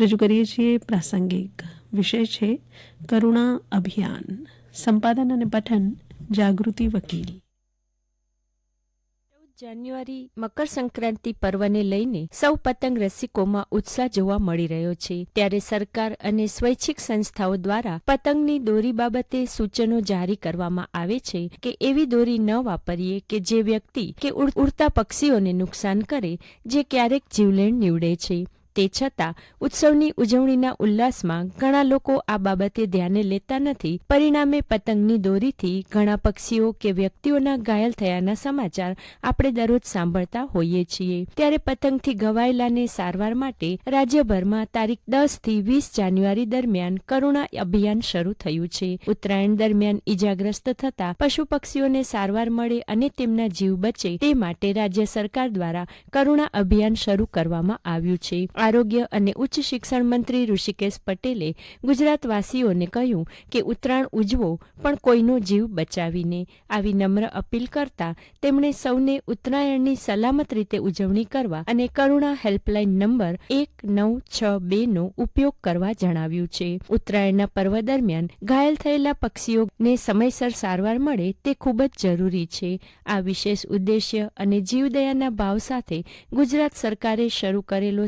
રજૂ કરીએ છીએ પ્રાસંગિક વિષય છે કરુણા અભિયાન. સંપાદન અને પઠન જાગૃતિ વકીલ. જાન્યુઆરી મકર સંક્રાંતિ પર્વને લઈને સૌ પતંગ રસિકોમાં ઉત્સાહ જોવા મળી રહ્યો છે. ત્યારે સરકાર અને સ્વૈચ્છિક સંસ્થાઓ દ્વારા પતંગની દોરી બાબતે સૂચનો જારી કરવામાં આવે છે કે એવી દોરી ન વાપરીએ કે જે વ્યક્તિ કે ઉડતા પક્ષીઓને નુકસાન કરે, જે ક્યારેક જીવલેણ નીવડે છે. તે છતાં, ઉત્સવની ઉજવણીના ઉલ્લાસમાં ઘણા લોકો આ બાબતે ધ્યાને લેતા નથી. પરિણામે પતંગની દોરીથી ઘણા પક્ષીઓ કે વ્યક્તિઓના ઘાયલ થયાના સમાચાર આપણે દરરોજ સાંભળતા હોઈએ છીએ. ત્યારે પતંગથી ઘવાયેલાને સારવાર માટે રાજ્યભરમાં તારીખ દસથી વીસ જાન્યુઆરી દરમિયાન કરુણા અભિયાન શરૂ થયું છે. ઉત્તરાયણ દરમિયાન ઇજાગ્રસ્ત થતા પશુ પક્ષીઓને સારવાર મળે અને તેમના જીવ બચે તે માટે રાજ્ય સરકાર દ્વારા કરુણા અભિયાન શરૂ કરવામાં આવ્યું છે. આરોગ્ય અને ઉચ્ચ શિક્ષણ મંત્રી ઋષિકેશ પટેલે ગુજરાતવાસીઓને કહ્યું કે ઉત્તરાયણ ઉજવો, પણ કોઈનો જીવ બચાવીને. આવી નમ્ર અપીલ કરતા તેમણે સૌને ઉત્તરાયણની સલામત રીતે ઉજવણી કરવા અને કરુણા હેલ્પલાઇન નંબર એક નવ છ બે નો ઉપયોગ કરવા જણાવ્યું છે. ઉત્તરાયણના પર્વ દરમિયાન ઘાયલ થયેલા પક્ષીઓને સમયસર સારવાર મળે તે ખૂબ જ જરૂરી છે. આ વિશેષ ઉદ્દેશ્ય અને જીવદયાના ભાવ સાથે ગુજરાત સરકારે શરૂ કરેલો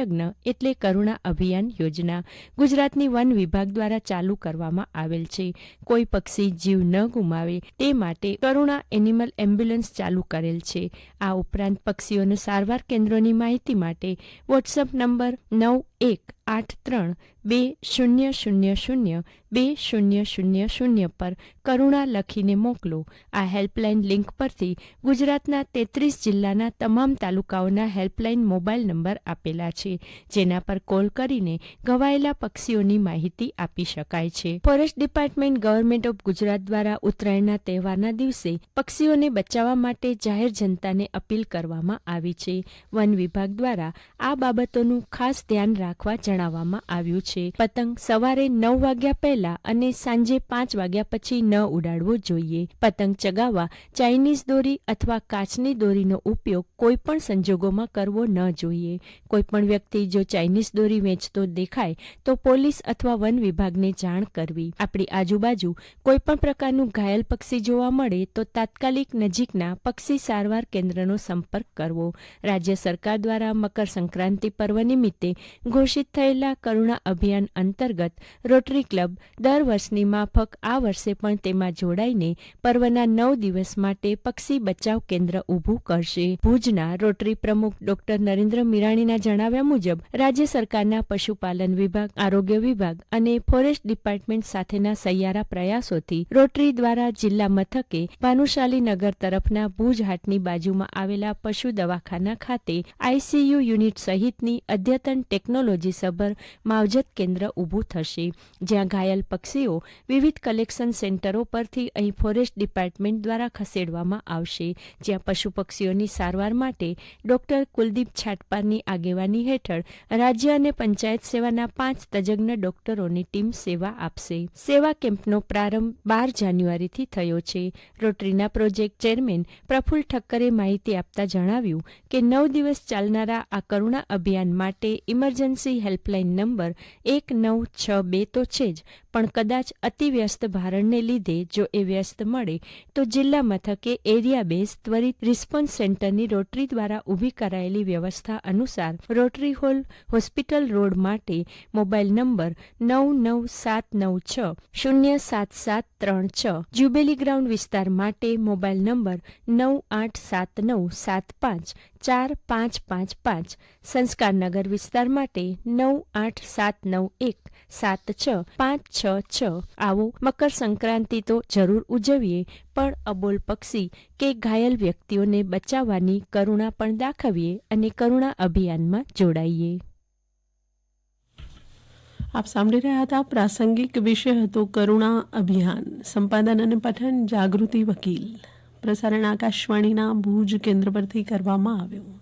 સેવાયજ્ઞ એટલે કરુણા અભિયાન યોજના ગુજરાતની વન વિભાગ દ્વારા ચાલુ કરવામાં આવેલ છે. કોઈ પક્ષી જીવ ન ગુમાવે તે માટે કરુણા એનિમલ એમ્બ્યુલન્સ ચાલુ કરેલ છે. આ ઉપરાંત પક્ષીઓના સારવાર કેન્દ્રોની માહિતી માટે વોટ્સઅપ નંબર નવ એક આઠ ત્રણ બે શૂન્ય શૂન્ય શૂન્ય બે શૂન્ય શૂન્ય શૂન્ય પર કરુણા લખીને મોકલો. આ હેલ્પલાઇન લિંક પરથી ગુજરાતના તેત્રીસ જિલ્લાના તમામ તાલુકાઓના હેલ્પલાઇન મોબાઈલ નંબર આપેલા છે, જેના પર કોલ કરીને ઘવાયેલા પક્ષીઓની માહિતી આપી શકાય છે. Forest department government of Gujarat દ્વારા ઉત્તરાયણના તહેવારના દિવસે પક્ષીઓને બચાવવા માટે જાહેર જનતાને અપીલ કરવામાં આવી છે. વન વિભાગ દ્વારા આ બાબતોનું ખાસ ધ્યાન રાખવા જણાવવામાં આવ્યું છે. પતંગ સવારે નવ વાગ્યા પહેલા અને સાંજે પાંચ વાગ્યા પછી ન ઉડાડવો જોઈએ. પતંગ ચગાવવા ચાઇનીઝ દોરી અથવા કાચની દોરીનો ઉપયોગ કોઈપણ સંજોગોમાં કરવો ન જોઈએ. કોઈપણ વ્યક્તિ જો ચાઇનીઝ દોરી વેચતો દેખાય, તો પોલીસ અથવા વન વિભાગને જાણ કરવી. આપણી આજુબાજુ કોઈ પણ પ્રકારનું ઘાયલ પક્ષી જોવા મળે, તો તાત્કાલિક નજીકના પક્ષી સારવાર કેન્દ્રનો સંપર્ક કરવો. રાજ્ય સરકાર દ્વારા મકર સંક્રાંતિ પર્વ નિમિત્તે ઘોષિત થયેલા કરુણા અભિયાન અંતર્ગત રોટરી ક્લબ દર વર્ષની માફક આ વર્ષે પણ તેમાં જોડાઈને પર્વના નવ દિવસ માટે પક્ષી બચાવ કેન્દ્ર ઊભું કરશે. ભુજના રોટરી પ્રમુખ ડોક્ટર નરેન્દ્ર મીરાણીના જણાવ્યા મુજબ, રાજ્ય સરકારના પશુપાલન વિભાગ, આરોગ્ય વિભાગ અને ફોરેસ્ટ ડિપાર્ટમેન્ટ સાથેના સહિયારા પ્રયાસોથી રોટરી દ્વારા જિલ્લા મથકે ભાનુશાલી નગર તરફના ભુજ હાટની બાજુમાં આવેલા પશુ દવાખાના ખાતે આઈસીયુ યુનિટ સહિતની અદ્યતન ટેકનોલોજી સભર માવજત કેન્દ્ર ઊભું થશે. જ્યાં ઘાયલ પક્ષીઓ વિવિધ કલેક્શન સેન્ટરો પરથી અહીં ફોરેસ્ટ ડિપાર્ટમેન્ટ દ્વારા ખસેડવામાં આવશે. જ્યાં પશુ પક્ષીઓની સારવાર માટે ડોક્ટર કુલદીપ છાટપારની આગેવાની હેઠળ રાજ્ય અને પંચાયત સેવાના પાંચ તજજ્ઞ ડોક્ટરોની ટીમ સેવા આપશે. સેવા કેમ્પનો પ્રારંભ બાર જાન્યુઆરીથી થયો છે. રોટરીના પ્રોજેક્ટ ચેરમેન પ્રફુલ્લ ઠક્કરે માહિતી આપતા જણાવ્યું કે નવ દિવસ ચાલનારા આ કરુણા અભિયાન માટે ઇમરજન્સી હેલ્પલાઇન નંબર એક નવ છ બે તો છે જ, પણ કદાચ અતિવ્યસ્ત ભારણને લીધે જો એ વ્યસ્ત મળે, તો જિલ્લા મથકે એરિયા બેઝ ત્વરિત રિસ્પોન્સ સેન્ટરની રોટરી દ્વારા ઊભી કરાયેલી વ્યવસ્થા અનુસાર રોટરી હોલ, હોસ્પિટલ રોડ માટે મોબાઈલ નંબર નવ નવ સાત નવ છ શૂન્ય સાત સાત ત્રણ છ, જ્યુબેલી ગ્રાઉન્ડ વિસ્તાર માટે મોબાઈલ નંબર નવ આઠ સાત નવ સાત પાંચ ચાર પાંચ પાંચ પાંચ સંસ્કારનગર વિસ્તાર માટે નવ આઠ સાત નવ એક, સાત છ, પાંચ છ છ. આવો મકર સંક્રાંતિ તો જરૂર ઉજવીએ, પણ અબોલ પક્ષી કે ઘાયલ વ્યક્તિઓને બચાવવાની કરુણા પણ દાખવીએ અને કરુણા અભિયાનમાં જોડાઈએ. આપ સાંભળી રહ્યા હતા પ્રાસંગિક વિષય હતો કરુણા અભિયાન. સંપાદન અને પઠન જાગૃતિ વકીલ. પ્રસારણ આકાશવાણીના ભુજ કેન્દ્ર પરથી કરવામાં આવ્યું.